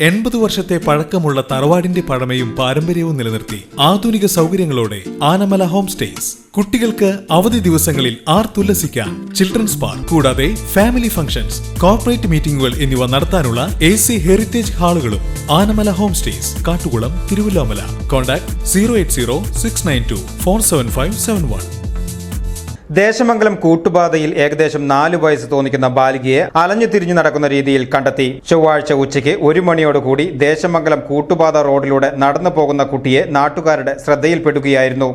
എൺപത് വർഷത്തെ പഴക്കമുള്ള തറവാടിന്റെ പഴമയും പാരമ്പര്യവും നിലനിർത്തി ആധുനിക സൗകര്യങ്ങളോടെ ആനമല ഹോം സ്റ്റേസ്. കുട്ടികൾക്ക് അവധി ദിവസങ്ങളിൽ ആർ ആർത്തുല്ലസിക്കാൻ ചിൽഡ്രൻസ് പാർക്ക് കൂടാതെ ഫാമിലി ഫംഗ്ഷൻസ് കോർപ്പറേറ്റ് മീറ്റിംഗുകൾ എന്നിവ നടത്താനുള്ള A C heritage ഹാളുകളും Anamala home stays Kattukulam Thiruvilwamala contact zero eight zero six nine two four seven five seven one. Desamangalam കൂട്ടുപാതയിൽ ഏകദേശം നാലു വയസ്സ് തോന്നിക്കുന്ന ബാലികയെ അലഞ്ഞു തിരിഞ്ഞു നടക്കുന്ന രീതിയിൽ കണ്ടെത്തി. ചൊവ്വാഴ്ച ഉച്ചയ്ക്ക് ഒരു മണിയോടുകൂടി ദേശമംഗലം കൂട്ടുപാത റോഡിലൂടെ നടന്നു പോകുന്ന കുട്ടിയെ നാട്ടുകാരുടെ ശ്രദ്ധയിൽപ്പെടുകയായിരുന്നു.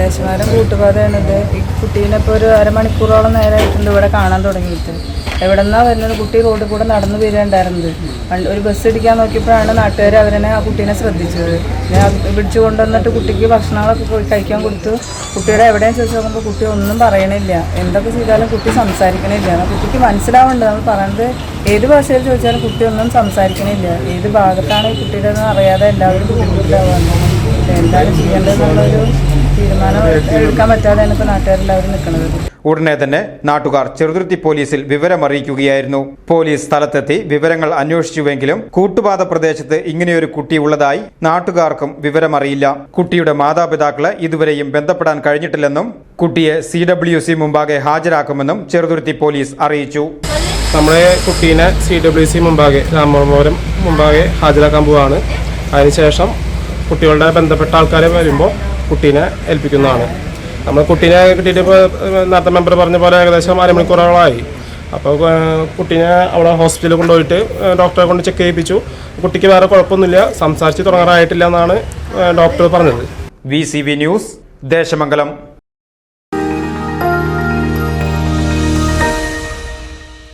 ദേശമംഗലം കൂട്ടുപാതയാണിത്. ഈ കുട്ടീനെ ഇപ്പോൾ ഒരു അരമണിക്കൂറോളം നേരമായിട്ടുണ്ട് ഇവിടെ കാണാൻ തുടങ്ങിയിട്ട്. എവിടെ നിന്നാ വരുന്നത്? കുട്ടി റോഡിൽ കൂടെ നടന്നു വരികയുണ്ടായിരുന്നത്. ഒരു ബസ് ഇടിക്കാൻ നോക്കിയപ്പോഴാണ് നാട്ടുകാർ അവരനെ ആ കുട്ടീനെ ശ്രദ്ധിച്ചത്. പിടിച്ചു കൊണ്ടുവന്നിട്ട് കുട്ടിക്ക് ഭക്ഷണങ്ങളൊക്കെ കഴിക്കാൻ കൊടുത്തു. കുട്ടിയുടെ എവിടെയും ചോദിച്ചു നോക്കുമ്പോൾ കുട്ടി ഒന്നും പറയണില്ല. എന്തൊക്കെ ചെയ്താലും കുട്ടി സംസാരിക്കണില്ല. കുട്ടിക്ക് മനസ്സിലാവുന്നുണ്ട്. നമ്മൾ പറയുന്നത് ഏത് ഭാഷയിൽ ചോദിച്ചാലും കുട്ടി ഒന്നും സംസാരിക്കണില്ല. ഏത് ഭാഗത്താണ് ഈ കുട്ടിയുടെ അറിയാതെ എല്ലാവരും ബുദ്ധിമുട്ടിലാവുകയാണ്. എന്താണ് ചെയ്യേണ്ടതെന്നുള്ളൊരു തീരുമാനം എടുക്കാൻ പറ്റാതെയാണ് ഇപ്പോൾ നാട്ടുകാരെല്ലാവരും നിൽക്കുന്നത് ഉടനെ തന്നെ നാട്ടുകാർ ചെറുതുരുത്തി പോലീസിൽ വിവരമറിയിക്കുകയായിരുന്നു. പോലീസ് സ്ഥലത്തെത്തി വിവരങ്ങൾ അന്വേഷിച്ചുവെങ്കിലും കൂട്ടുപാത പ്രദേശത്ത് ഇങ്ങനെയൊരു കുട്ടി ഉള്ളതായി നാട്ടുകാർക്കും വിവരമറിയില്ല. കുട്ടിയുടെ മാതാപിതാക്കളെ ഇതുവരെയും ബന്ധപ്പെടാൻ കഴിഞ്ഞിട്ടില്ലെന്നും കുട്ടിയെ സി ഡബ്ല്യു സി മുമ്പാകെ ഹാജരാക്കുമെന്നും ചെറുതുരുത്തി പോലീസ് അറിയിച്ചു. നമ്മളെ കുട്ടീനെ സി ഡബ്ല്യു സി മുമ്പാകെ രാമപുരം മുമ്പാകെ ഹാജരാക്കാൻ പോവുകയാണ് അതിനുശേഷം കുട്ടികളുടെ ബന്ധപ്പെട്ട ആൾക്കാരെ വരുമ്പോൾ കുട്ടീനെ ഏൽപ്പിക്കുന്നതാണ്. നമ്മൾ കുട്ടീനെ കിട്ടിയിട്ട് നേരത്തെ മെമ്പർ പറഞ്ഞ പോലെ ഏകദേശം അരമണിക്കൂറോളമായി. അപ്പോൾ കുട്ടീനെ അവിടെ ഹോസ്പിറ്റലിൽ കൊണ്ടുപോയിട്ട് ഡോക്ടറെ കൊണ്ട് ചെക്ക് ചെയ്യിപ്പിച്ചു. കുട്ടിക്ക് വേറെ കുഴപ്പമൊന്നുമില്ല. സംസാരിച്ച് തുടങ്ങാറായിട്ടില്ല എന്നാണ് ഡോക്ടർ പറഞ്ഞത്. V news Desamangalam.